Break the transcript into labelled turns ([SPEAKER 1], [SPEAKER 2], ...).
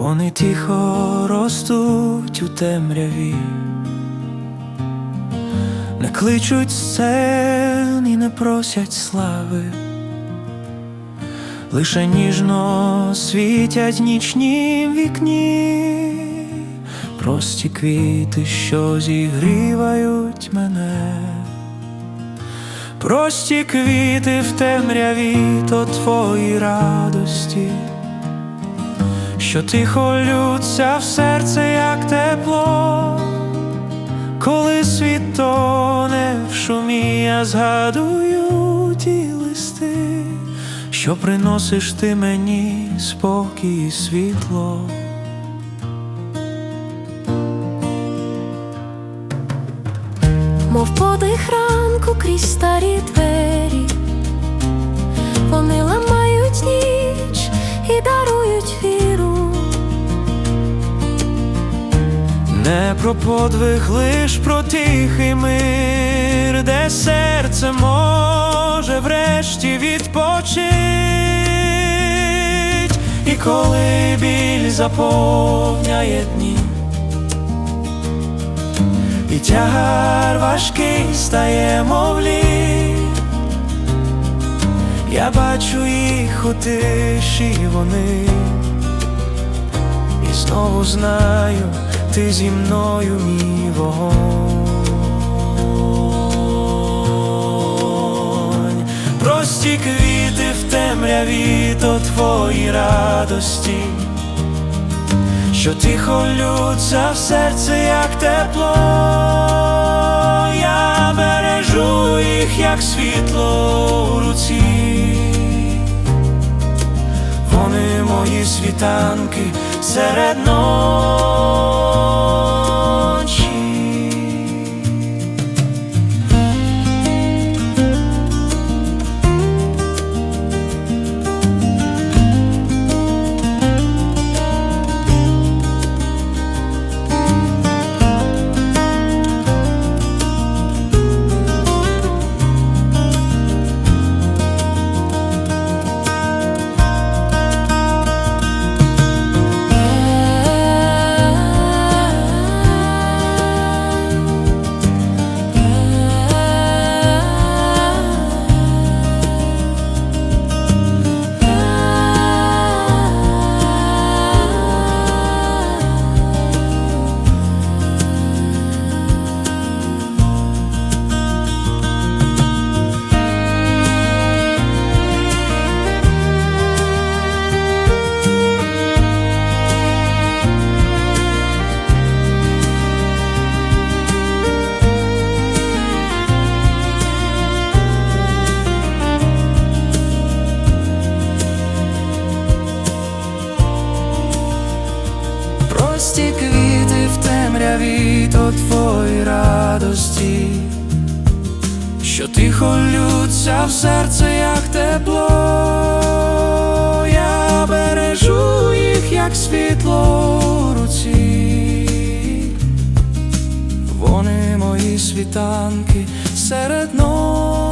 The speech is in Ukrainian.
[SPEAKER 1] Вони тихо ростуть у темряві, не кличуть сцен і не просять слави, лише ніжно світять нічні вікні, прості квіти, що зігрівають мене. Прості квіти в темряві, то твої радості, що тихо лються в серце, як тепло, коли світ тоне в шумі, я згадую ті листи, що приносиш ти мені спокій і світло.
[SPEAKER 2] Мов подих ранку крізь старі двері,
[SPEAKER 1] про подвиг, лиш про тихий мир, де серце може врешті відпочить, і коли біль заповняє дні, і тягар важкий стає, мов лід, я бачу їх у тиші вони. Знову знаю, ти зі мною мій вогонь. Прості квіти в темряві, то твої радості, що тихо лються в серце, як тепло. Я бережу їх, як світло світанки серед ночі. Темряві, то твої радості, що тихо лються в серце, як тепло, я бережу їх, як світло у руці. Вони мої світанки серед ночі.